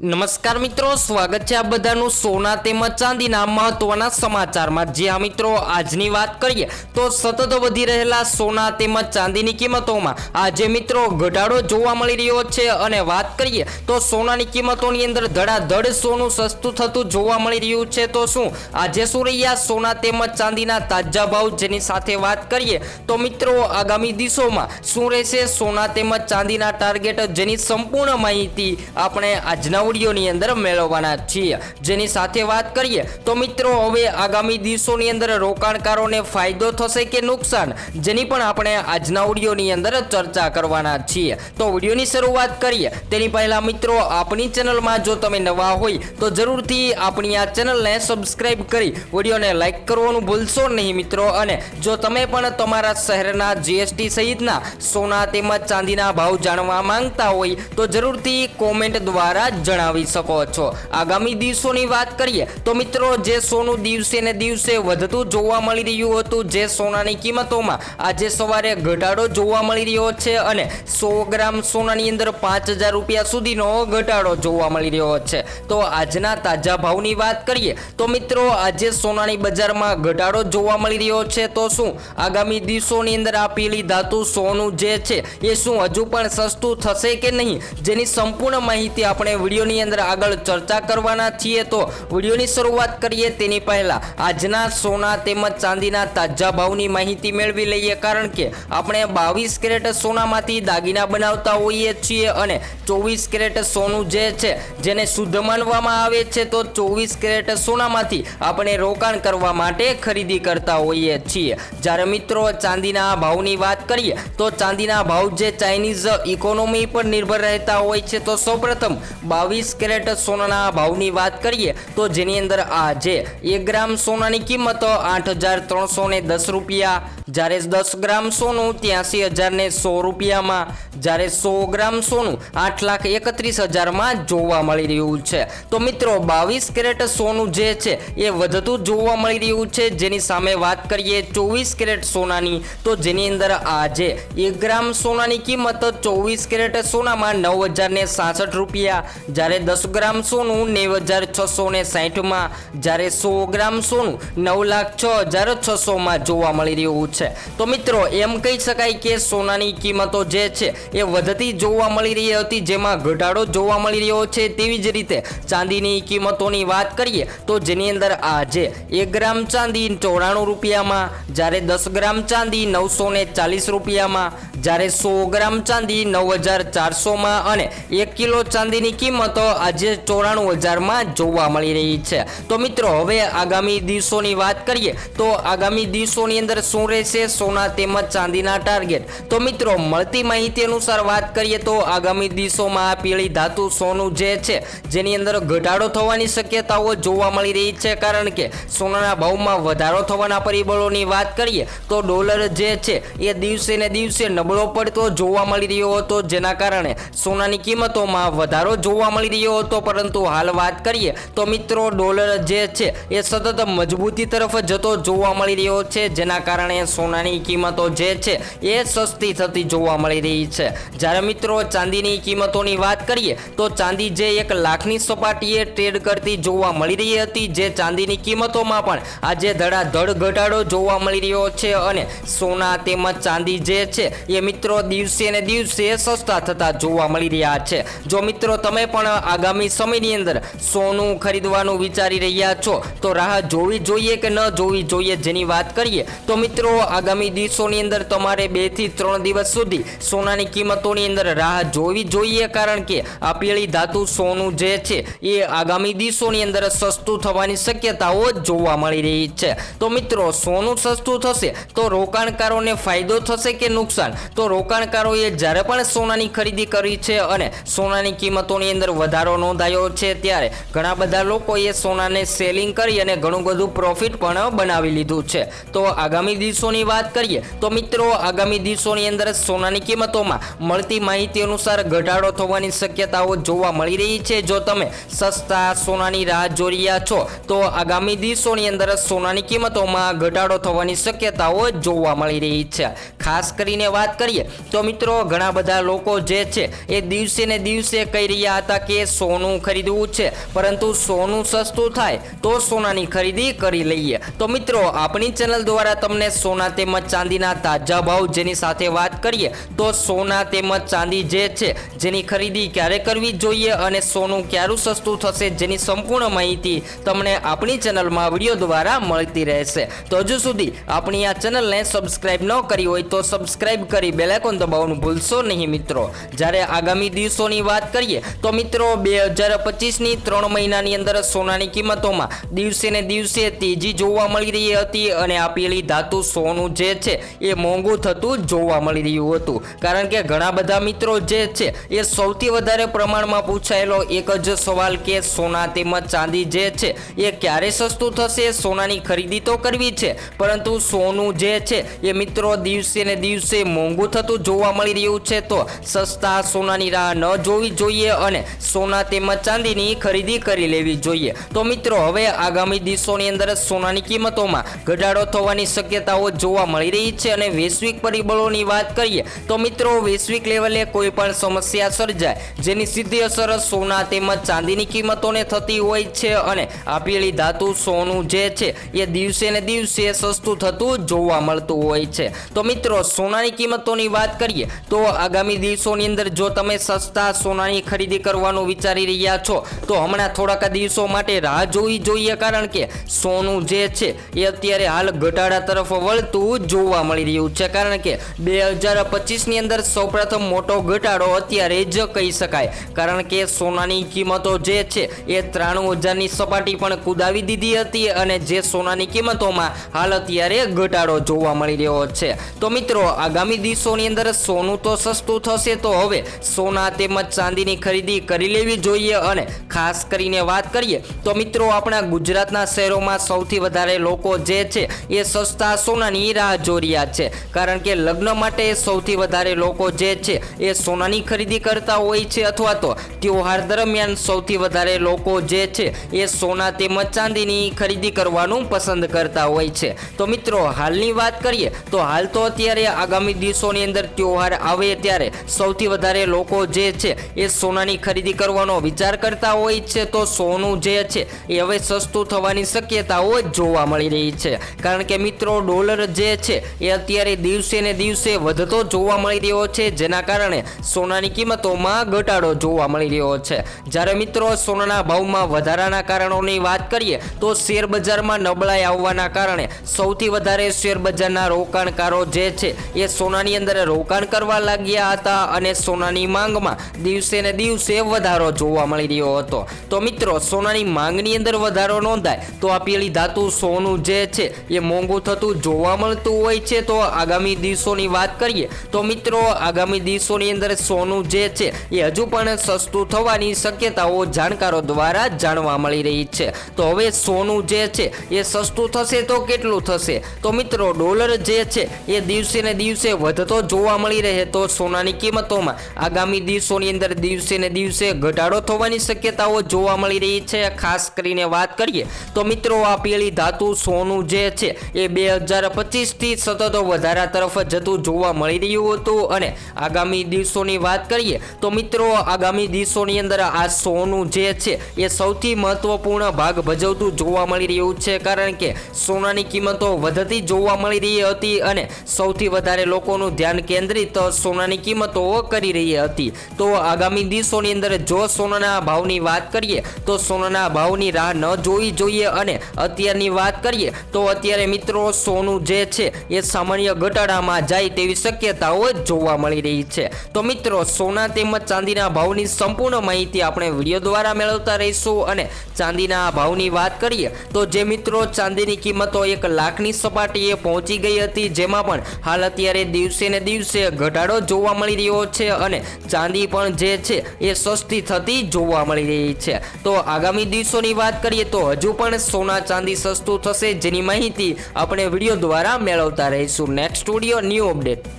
નમસ્કાર મિત્રો, સ્વાગત છે આ બધાનું સોના તેમજ ચાંદીના મહત્વના સમાચારમાં. જે આ મિત્રો, આજની વાત કરીએ તો સતત વધી રહેલા સોના તેમજ ચાંદીની કિંમતોમાં આજે મિત્રો ઘટાડો જોવા મળી રહ્યો છે અને વાત કરીએ તો સોનાની કિંમતોની અંદર ધડાધડ સોનું સસ્તું થતું જોવા મળી રહ્યું છે. તો શું આજે શું રહ્યા સોના તેમજ ચાંદીના તાજા ભાવ? જેની સાથે વાત કરીએ તો મિત્રો, આગામી દિવસોમાં શું રહેશે સોના તેમજ ચાંદીના ટાર્ગેટ? જેની સંપૂર્ણ માહિતી આપણે આજના વિડીયોની અંદર મેળવવાના છીએ. જેની સાથે વાત કરીએ, તો મિત્રો હવે આગામી દિવસોની અંદર રોકાણકારોને ફાયદો થશે કે નુકસાન? જેની પણ આપણે આજના ઓડિયોની અંદર ચર્ચા કરવાના છીએ. તો ઓડિયોની શરૂઆત કરીએ. તેની પહેલાં મિત્રો આપણી ચેનલમાં જો તમે નવા હોય, તો જરૂરથી આપણી આ ચેનલને સબસ્ક્રાઈબ કરી ઓડિયોને લાઈક કરવાનું ભૂલશો નહીં મિત્રો. અને જો તમે પણ તમારા શહેરના જીએસટી સહિતના સોના તેમજ ચાંદીના ભાવ જાણવા માંગતા હોય, તો જરૂરથી કોમેન્ટ દ્વારા જણાવી. શકો છો. આગામી દિવસોની વાત કરીએ તો મિત્રો, જે સોનું દિવસે ને દિવસે વધતું જોવા મળી રહ્યું હતું, જે સોનાની કિંમતોમાં આજે સવારે ઘટાડો જોવા મળી રહ્યો છે અને સો ગ્રામ સોનાની અંદર પાંચ હજાર રૂપિયા સુધીનો ઘટાડો જોવા મળી રહ્યો છે. તો આજના તાજા ભાવની વાત કરીએ તો મિત્રો, આજે સોનાની બજારમાં ઘટાડો જોવા મળી રહ્યો છે. તો શું આગામી દિવસોની અંદર આ પીળી ધાતુ સોનું જે છે, એ શું હજુ પણ સસ્તું થશે કે નહીં? જેની સંપૂર્ણ માહિતી આપણે વિડીયોની અંદર આગળ ચર્ચા કરવાના છીએ તો વિડીયોની શરૂઆત કરીએ તેની પહેલા આજના સોના તેમજ ચાંદીના તાજા ભાવની માહિતી મેળવી લઈએ કારણ કે આપણે બાવીસ કેરેટ સોનામાંથી દાગીના બનાવતા હોઈએ છીએ અને ચોવીસ કેરેટ સોનું જે છે જેને શુદ્ધ માનવામાં આવે છે તો ચોવીસ કેરેટ સોનામાંથી આપણે રોકાણ કરવા માટે ખરીદી કરતા હોઈએ છીએ. જ્યારે મિત્રો ચાંદીના ભાવની વાત કરીએ તો ચાંદીના ભાવ જે ચાઇનીઝ ઇકોનોમી પર નિર્ભર રહેતા હોય છે તો સૌપ્રથમ બાવીસ કેરેટ સોનાના ભાવની વાત કરીએ, તો જેની અંદર આજે એક ગ્રામ સોનાની કિંમત આઠ હજાર ત્રણસો ને દસ રૂપિયા, જ્યારે દસ ગ્રામ સોનું ત્યાંસી હજાર ને સો રૂપિયામાં, જ્યારે સો ગ્રામ સોનું આઠ લાખ એકત્રીસ હજારમાં જોવા મળી રહ્યું છે. તો મિત્રો, બાવીસ કેરેટ સોનું જે છે, એ વધતું જોવા મળી રહ્યું છે. જેની સામે વાત કરીએ ચોવીસ કેરેટ સોનાની, તો જેની અંદર આજે એક ગ્રામ સોનાની કિંમત ચોવીસ કેરેટ સોનામાં નવ હજાર ને સાસઠ રૂપિયા, જ્યારે દસ ગ્રામ સોનું, નેવ હજાર છસો ને સાહીઠમાં, જ્યારે સો ગ્રામ સોનું, નવ લાખ છ હજાર છસોમાં જોવા મળી રહ્યું છે. તો મિત્રો, એમ કહી શકાય કે સોનાની કિંમતો જે છે, એ વધતી જોવા મળી રહી હતી, જેમાં ઘટાડો જોવા મળી રહ્યો છે. તેવી જ રીતે ચાંદીની કિંમતોની વાત કરીએ, તો જેની અંદર આજે એક ગ્રામ ચાંદી ચોરાણું રૂપિયામાં, જ્યારે દસ ગ્રામ ચાંદી નવસો ચાલીસ રૂપિયામાં જ્યારે સો ગ્રામ ચાંદી નવ હજાર ચારસોમાં અને એક કિલો ચાંદીની કિંમતો આજે ચોરાણું હજારમાં જોવા મળી રહી છે. તો મિત્રો, હવે આગામી દિવસોની વાત કરીએ તો આગામી દિવસોની અંદર શું રહેશે? સોના તેમજ ચાંદીના ટાર્ગેટ તો મિત્રો, મળતી માહિતી અનુસાર વાત કરીએ તો આગામી દિવસોમાં આ પીળી ધાતુ સોનું જે છે, જેની અંદર ઘટાડો થવાની શક્યતાઓ જોવા મળી રહી છે. કારણ કે સોનાના ભાવમાં વધારો થવાના પરિબળોની વાત કરીએ તો ડોલર જે છે, એ દિવસે ને દિવસે નબળો પડતો જોવા મળી રહ્યો હતો, જેના કારણે સોનાની કિંમતોમાં વધારો જોવા મળી રહ્યો હતો. પરંતુ હાલ વાત કરીએ તો મિત્રો, ડોલર જે છે એ સતત મજબૂતી તરફ જતો જોવા મળી રહ્યો છે, જેના કારણે સોનાની કિંમતો જે છે એ સસ્તી થતી જોવા મળી રહી છે. જ્યારે મિત્રો, ચાંદીની કિંમતોની વાત કરીએ તો ચાંદી જે એક લાખની સપાટીએ ટ્રેડ કરતી જોવા મળી રહી હતી, જે ચાંદીની કિંમતોમાં પણ આજે ધડાધડ ઘટાડો જોવા મળી રહ્યો છે અને સોના તેમજ ચાંદી જે છે એ મિત્રો દિવસે ને દિવસે સસ્તા થતા જોવા મળી રહ્યા છે. જો મિત્રો તમે પણ આગામી સમયની અંદર સોનું ખરીદવાનું વિચારી રહ્યા છો, તો રાહ જોવી જોઈએ કે ન જોવી જોઈએ જેની વાત કરીએ, તો મિત્રો આગામી દિવસોની અંદર તમારે બેથી ત્રણ દિવસ સુધી સોનાની કિંમતોની અંદર રાહ જોવી જોઈએ, કારણ કે આ પીળી ધાતુ સોનું જે છે, એ આગામી દિવસોની અંદર સસ્તું થવાની શક્યતાઓ જોવા મળી રહી છે. તો મિત્રો, સોનું સસ્તું થશે તો રોકાણકારોને ફાયદો થશે કે નુકસાન? તો રોકાણકારોએ જ્યારે પણ સોનાની ખરીદી કરી છે અને સોનાની કિંમતોની અંદર વધારો નોંધાયો છે ત્યારે ઘણા બધા લોકોએ સોનાને સેલિંગ કરી અને ઘણું બધું પ્રોફિટ પણ બનાવી લીધું છે. તો આગામી દિવસોની વાત કરીએ તો મિત્રો, આગામી દિવસોની અંદર સોનાની કિંમતોમાં મળતી માહિતી અનુસાર ઘટાડો થવાની શક્યતાઓ જોવા મળી રહી છે. જો તમે સસ્તા સોનાની રાહ જોઈ રહ્યા છો, તો આગામી દિવસોની અંદર સોનાની કિંમતોમાં ઘટાડો થવાની શક્યતાઓ જોવા મળી રહી છે. ખાસ કરીને વાત કરીએ. તો મિત્રો, ઘણા બધા લોકો જે છે, એ દિવસે ને દિવસે કહી રહ્યા હતા કે સોનું ખરીદવું છે. પરંતુ સોનું સસ્તું થાય, તો સોનાની ખરીદી કરી લઈએ. તો મિત્રો, આપણી ચેનલ દ્વારા તમને સોના તેમજ ચાંદીના તાજા ભાવ જેની સાથે વાત કરીએ, તો સોના તેમજ ચાંદી જે છે, જેની ખરીદી ક્યારે કરવી જોઈએ અને સોનું ક્યારું સસ્તું થશે જેની સંપૂર્ણ માહિતી તમને આપણી ચેનલમાં વીડિયો દ્વારા મળતી રહેશે. તો હજુ સુધી આપણી આ ચેનલને સબસ્ક્રાઇબ ન કરી હોય તો સબસ્ક્રાઈબ કરી બેલાઇકોન દબાવવાનું ભૂલશો નહીં મિત્રો. જ્યારે આગામી દિવસોની વાત કરીએ, તો મિત્રો બે હજાર પચીસની ત્રણ મહિનાની અંદર સોનાની કિંમતોમાં દિવસે ને દિવસે તેજી જોવા મળી રહી હતી અને આપેલી ધાતુ સોનું જે છે, એ મોંઘું થતું જોવા મળી રહ્યું હતું. કારણ કે ઘણા બધા મિત્રો જે છે, એ સૌથી વધારે પ્રમાણમાં પૂછાયેલો એક જ સવાલ કે સોના તેમજ ચાંદી જે છે, એ ક્યારે સસ્તું થશે? સોનાની ખરીદી તો કરવી છે, પરંતુ સોનું જે છે, એ મિત્રો દિવસે ને દિવસે મોંઘું થતું જોવા મળી રહ્યું છે તો સસ્તા સોનાની રાહ ન જોવી જોઈએ અને સોના તેમજ ચાંદીની ખરીદી કરી લેવી જોઈએ. તો મિત્રો, હવે આગામી દિવસોની અંદર સોનાની કિંમતોમાં ઘટાડો થવાની શક્યતાઓ જોવા મળી રહી છે અને વૈશ્વિક પરિબળોની વાત કરીએ તો મિત્રો, વૈશ્વિક લેવલે કોઈ પણ સમસ્યા સર્જાય જેની સીધી અસર સોના તેમજ ચાંદીની કિંમતોને થતી હોય છે અને આપેલી ધાતુ સોનું જે છે એ દિવસે ને દિવસે સસ્તું થતું જોવા મળતું હોય છે. તો મિત્રો, સોનાની કિંમતોની વાત કરીએ, તો આગામી દિવસોની અંદર જો તમે સસ્તા સોનાની ખરીદી કરવાનું વિચારી રહ્યા છો, તો હમણાં થોડાક દિવસો માટે રાહ જોવી જોઈએ. કારણ કે સોનું જે છે, એ અત્યારે હાલ ઘટાડા તરફ વળતું જોવા મળી રહ્યું છે. કારણ કે બે હજાર પચીસની અંદર સૌપ્રથમ મોટો ઘટાડો અત્યારે જ કહી શકાય. કારણ કે સોનાની કિંમતો જે છે, એ ત્રાણું હજારની સપાટી પણ કુદાવી દીધી હતી અને જે સોનાની કિંમતોમાં હાલ અત્યારે ઘટાડો જોવા મળી રહ્યો છે. તો મિત્રો, આગામી દિવસોની અંદર સોનું તો સસ્તું થશે તો હવે સોના તેમજ ચાંદીની ખરીદી કરી લેવી જોઈએ અને ખાસ કરીને વાત કરીએ તો મિત્રો આપણા ગુજરાતના શહેરોમાં સૌથી વધારે લોકો જે છે એ સસ્તા સોનાની રાહ જોઈ રહ્યા છે. કારણ કે લગ્ન માટે સૌથી વધારે લોકો જે છે એ સોનાની ખરીદી કરતા હોય છે અથવા તો તહેવાર દરમિયાન સૌથી વધારે લોકો જે છે એ સોના તેમજ ચાંદીની ખરીદી કરવાનું પસંદ કરતા હોય છે. તો મિત્રો હાલની વાત કરીએ તો હાલ તો અત્યારે આગામી દિવસોની અંદર તહેવાર આવે ત્યારે સૌથી વધારે લોકો જે છે એ સોનાની ખરીદી કરવાનો વિચાર કરતા હોય છે. તો સોનું જે છે એ હવે સસ્તું થવાની શક્યતાઓ જોવા મળી રહી છે. કારણ કે મિત્રો, ડોલર જે છે એ અત્યારે દિવસે ને દિવસે વધતો જોવા મળી રહ્યો છે, જેના કારણે સોનાની કિંમતોમાં ઘટાડો જોવા મળી રહ્યો છે. જ્યારે મિત્રો, સોનાના ભાવમાં વધારાના કારણોની વાત કરીએ, તો શેર બજારમાં નબળાઈ આવવાના કારણે સૌથી વધારે શેર બજારના રોકાણકારો જે છે એ સોનાની અંદર રોકાણ કરવા લાગ્યા હતા અને સોનાની માંગમાં દિવસે ને દિવસે વધારો જોવા મળી રહ્યો હતો. તો મિત્રો, સોનાની માંગની અંદર વધારો નોંધાય, તો આ પેલી ધાતુ સોનું જે છે, એ મોંઘું થતું જોવા મળતું હોય છે. તો આગામી દિવસોની વાત કરીએ, તો મિત્રો, આગામી દિવસોની અંદર સોનું જે છે, એ હજુ પણ સસ્તું થવાની શક્યતાઓ જાણકારો દ્વારા જાણવા મળી રહી છે. તો હવે સોનું જે છે, એ સસ્તું થશે તો કેટલું થશે? તો મિત્રો, ડોલર જે છે, એ દિવસે ને દિવસે વધતો જોવા મળી રહે તો સોનાની કિંમતોમાં આગામી દિવસોની અંદર દિવસે ને દિવસે ઘટાડો થવાની શક્યતાઓ જોવા મળી રહી છે. ખાસ કરીને વાત કરીએ તો મિત્રો, આ પેલી ધાતુ સોનું જે છે એ બે હજાર પચીસથી સતત વધારા તરફ જતું જોવા મળી રહ્યું હતું. અને આગામી દિવસોની વાત કરીએ તો મિત્રો, આગામી દિવસોની અંદર આ સોનું જે છે એ સૌથી મહત્વપૂર્ણ ભાગ ભજવતું જોવા મળી રહ્યું છે. કારણ કે સોનાની કિંમતો વધતી જોવા મળી રહી હતી અને સૌથી વધારે લોકોનું ધ્યાન કેન્દ્રિત સોનાની કિંમતો કરી રહી હતી. તો આગામી દિવસોની અંદર જો સોનાના ભાવની વાત કરીએ, તો સોનાના ભાવની રાહ ન જોવી જોઈએ અને અત્યારની વાત કરીએ, તો અત્યારે મિત્રો સોનું જે છે, એ સામાન્ય ઘટાડામાં જાય તેવી શક્યતાઓ જોવા મળી રહી છે. તો મિત્રો, સોના તેમજ ચાંદીના ભાવની સંપૂર્ણ માહિતી આપણે વીડિયો દ્વારા મેળવતા રહીશું અને ચાંદીના ભાવની વાત કરીએ, તો જે મિત્રો ચાંદીની કિંમતો એક લાખની સપાટીએ પહોંચી ગઈ હતી, જેમાં પણ હાલ અત્યારે દિવસે ને દિવસે ઘટાડો જોવા મળી રહ્યો છે અને ચાંદી પણ જે છે એ સસ્તી થતી જોવા મળી રહી છે. તો આગામી દિવસોની વાત કરીએ તો હજુ પણ સોના ચાંદી સસ્તું થશે જેની માહિતી આપણે વીડિયો દ્વારા મેળવતા રહીશું. Next studio new update